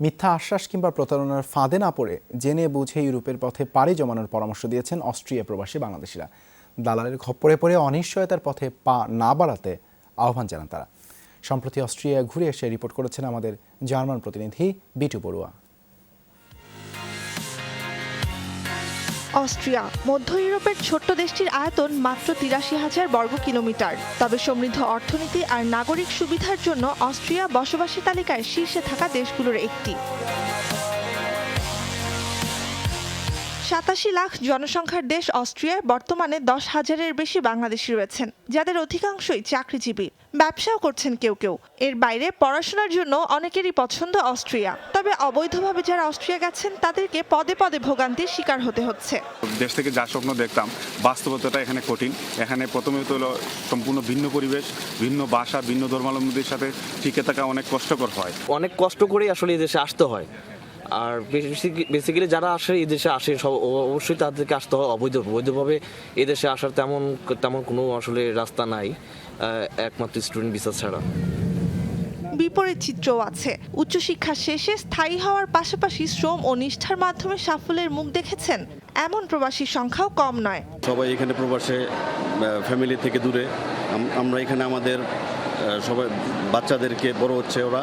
মিথ্যা আশ্বাস কিংবা প্রতারণার ফাঁদে না পড়ে জেনে বুঝে ইউরোপের পথে পাড়ি জমানোর পরামর্শ দিয়েছেন অস্ট্রিয়া প্রবাসী বাংলাদেশিরা। দালালের খপ্পরে পড়ে অনিশ্চয়তার পথে পা না বাড়াতে আহ্বান জানান তারা। সম্প্রতি অস্ট্রিয়া ঘুরে এসে রিপোর্ট করেছেন আমাদের জার্মান প্রতিনিধি বিটু বড়ুয়া। অস্ট্রিয়া, মধ্য ইউরোপের ছোট্ট দেশটির আয়তন মাত্র তিরাশি হাজার বর্গ কিলোমিটার। তবে সমৃদ্ধ অর্থনীতি আর নাগরিক সুবিধার জন্য অস্ট্রিয়া বসবাসী তালিকায় শীর্ষে থাকা দেশগুলোর একটি। সাতাশি লাখ জনসংখ্যার দেশ অস্ট্রিয়ায় বর্তমানে দশ হাজারের বেশি বাংলাদেশি রয়েছেন যাদের অধিকাংশই চাকরিজীবী। ব্যবসাও করছেন কেউ কেউ। এর বাইরে পড়াশোনার জন্য অনেকেরই পছন্দ অস্ট্রিয়া। তবে অবৈধভাবে যারা অস্ট্রিয়া গেছেন তাদেরকে পদে পদে ভোগান্তির শিকার হতে হচ্ছে। দেশ থেকে যা স্বপ্ন দেখতাম বাস্তবতাটা এখানে কঠিন। এখানে প্রথমে তো হলো সম্পূর্ণ ভিন্ন পরিবেশ ভিন্ন ভাষা ভিন্ন ধর্মাবলম্বীদের সাথে টিকে থাকা অনেক কষ্টকর হয়। অনেক কষ্ট করেই আসলে এই দেশে আসতে হয়। আর বেসিক্যালি যারা আসে এই দেশে আসে সব অবশ্যই তাদেরকে আসতে হয় অবৈধ বৈধভাবে এই দেশে আসার তেমন তেমন কোনো আসলে রাস্তা নাই একমাত্র স্টুডেন্ট ভিসা ছাড়া। বিপরীত চিত্রও আছে। উচ্চশিক্ষা শেষে স্থায়ী হওয়ার পাশাপাশি শ্রম ও নিষ্ঠার মাধ্যমে সাফল্যের মুখ দেখেছেন। এমন প্রবাসীর সংখ্যাও কম নয়। সবাই এখানে প্রবাসে ফ্যামিলি থেকে দূরে। আমরা এখানে আমাদের সবাই বাচ্চাদেরকে বড় হচ্ছে ওরা।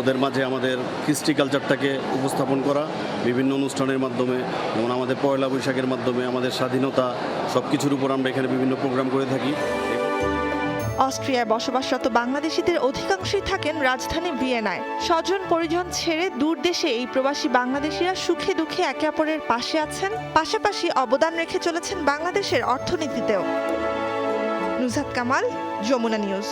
ওদের মাঝে আমাদের কৃষ্টি কালচারটাকে উপস্থাপন করা বিভিন্ন অনুষ্ঠানের মাধ্যমে, যেমন আমাদের পয়লা বৈশাখের মাধ্যমে আমাদের স্বাধীনতা সব কিছুর উপর আমরা এখানে বিভিন্ন প্রোগ্রাম করে থাকি। অস্ট্রিয়ায় বসবাসরত বাংলাদেশিদের অধিকাংশই থাকেন রাজধানী ভিয়েনায়। স্বজন পরিজন ছেড়ে দূর দেশে এই প্রবাসী বাংলাদেশিরা সুখে দুঃখে একে অপরের পাশে আছেন, পাশাপাশি অবদান রেখে চলেছেন বাংলাদেশের অর্থনীতিতেও। নুজাত কামাল, যমুনা নিউজ।